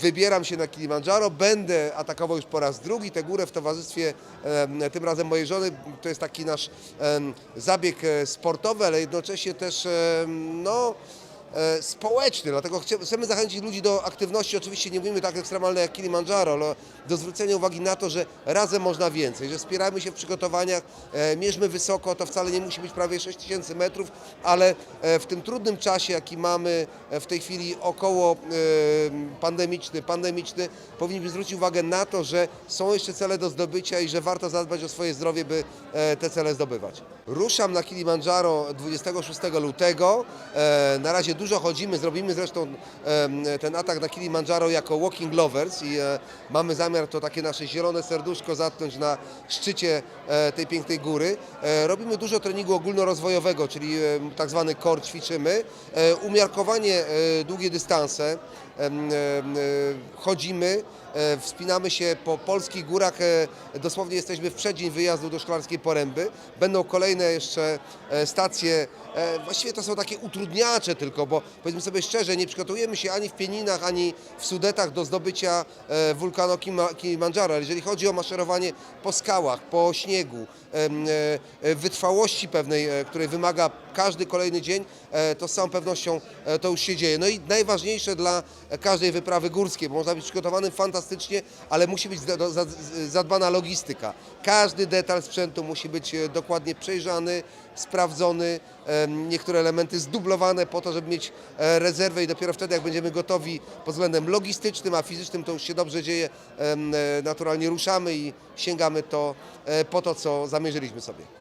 wybieram się na Kilimandżaro, będę atakował już po raz drugi tę górę w towarzystwie tym razem mojej żony. To jest taki nasz zabieg e, sportowy, ale jednocześnie też no, społeczny, dlatego chcemy zachęcić ludzi do aktywności, oczywiście nie mówimy tak ekstremalne jak Kilimandżaro, ale do zwrócenia uwagi na to, że razem można więcej, że wspierajmy się w przygotowaniach, e, mierzmy wysoko, to wcale nie musi być prawie 6000 metrów, ale e, w tym trudnym czasie, jaki mamy e, w tej chwili około e, pandemiczny, pandemiczny, powinniśmy zwrócić uwagę na to, że są jeszcze cele do zdobycia i że warto zadbać o swoje zdrowie, by e, te cele zdobywać. Ruszam na Kilimandżaro 26 lutego. E, Na razie dużo chodzimy, zrobimy zresztą ten atak na Kilimandżaro jako walking lovers i e, mamy zamiar to takie nasze zielone serduszko zatknąć na szczycie e, tej pięknej góry. E, Robimy dużo treningu ogólnorozwojowego, czyli tak zwany core ćwiczymy. Umiarkowanie długie dystanse. Chodzimy, wspinamy się po polskich górach. Dosłownie jesteśmy w przeddzień wyjazdu do Szklarskiej Poręby. Będą kolejne jeszcze stacje. Właściwie to są takie utrudniacze tylko, bo powiedzmy sobie szczerze, nie przygotujemy się ani w Pieninach, ani w Sudetach do zdobycia e, wulkanu Kilimandżaro. Jeżeli chodzi o maszerowanie po skałach, po śniegu, e, e, wytrwałości pewnej, której wymaga każdy kolejny dzień, to z całą pewnością to już się dzieje. No i najważniejsze dla każdej wyprawy górskiej, bo można być przygotowanym fantastycznie, ale musi być za- za- zadbana logistyka. Każdy detal sprzętu musi być dokładnie przejrzany, sprawdzony, niektóre elementy zdublowane po to, żeby mieć e, rezerwę i dopiero wtedy, jak będziemy gotowi pod względem logistycznym, a fizycznym, to już się dobrze dzieje, e, naturalnie ruszamy i sięgamy to e, po to, co zamierzyliśmy sobie.